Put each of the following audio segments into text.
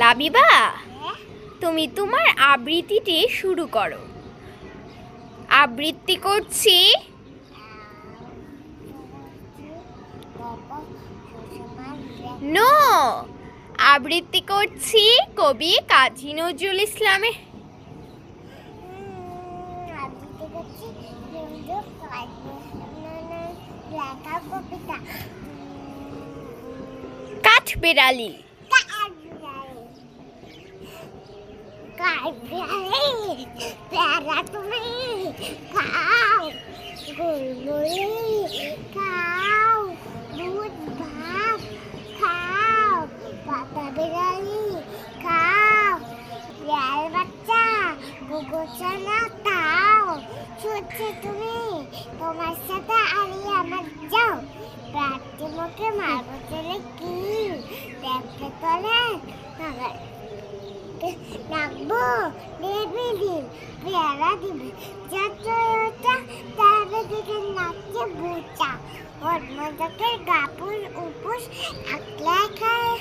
লাবিবা, তুমি তোমার আবৃত্তিটি শুরু করো। আবৃত্তি করছি। নো, আবৃত্তি করছি কবি কাজী নজরুল ইসলামের লেখা কাঠ বেড়ালি প্যারা তুমি খাও গুলগুলি খাও দুধ ভাত খাও পাতা বিড়ালি খাও লাল বাচ্চা গুগোচানা ছুটছে তুমি। তোমার সাথে আমি আমার যাও। প্রার্থী মুখে মারবো চলে কি? দেখতে তোলে রাখব দেবী দিন পেয়ারা দিবে। যত ওটা তার দিকে নাচছে বুচা। ওর মজাকে গাপুর উপোস আকলা খায়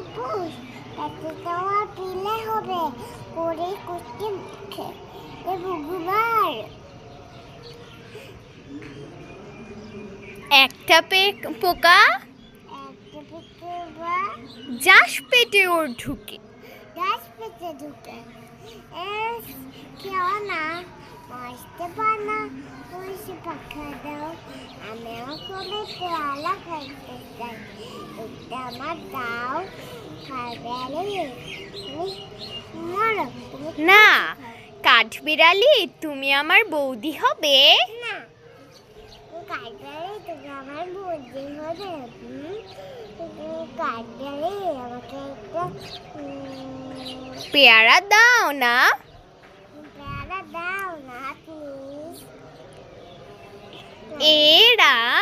উপোস। তাতে তোমার পিলে হবে। করে কুস্তি মুখে। এ ভগবান। একটা পে- পোকা যাস পেটে ওর ঢুকে। গাছ পেতে ঢুকে। কেউ না বসতে পানা বসে পাখা দাও আমিও করে পেয়ালা খাইতে চাই। একটা আমার দাও খাবে তুমি না কাঠ বিড়ালি তুমি আমার বৌদি হবে না পেয়ারা দাও না। পেয়ারা দাও না প্লিজ এ রাম না এ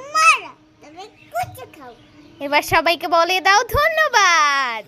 এবার সবাইকে বলে দাও ধন্যবাদ।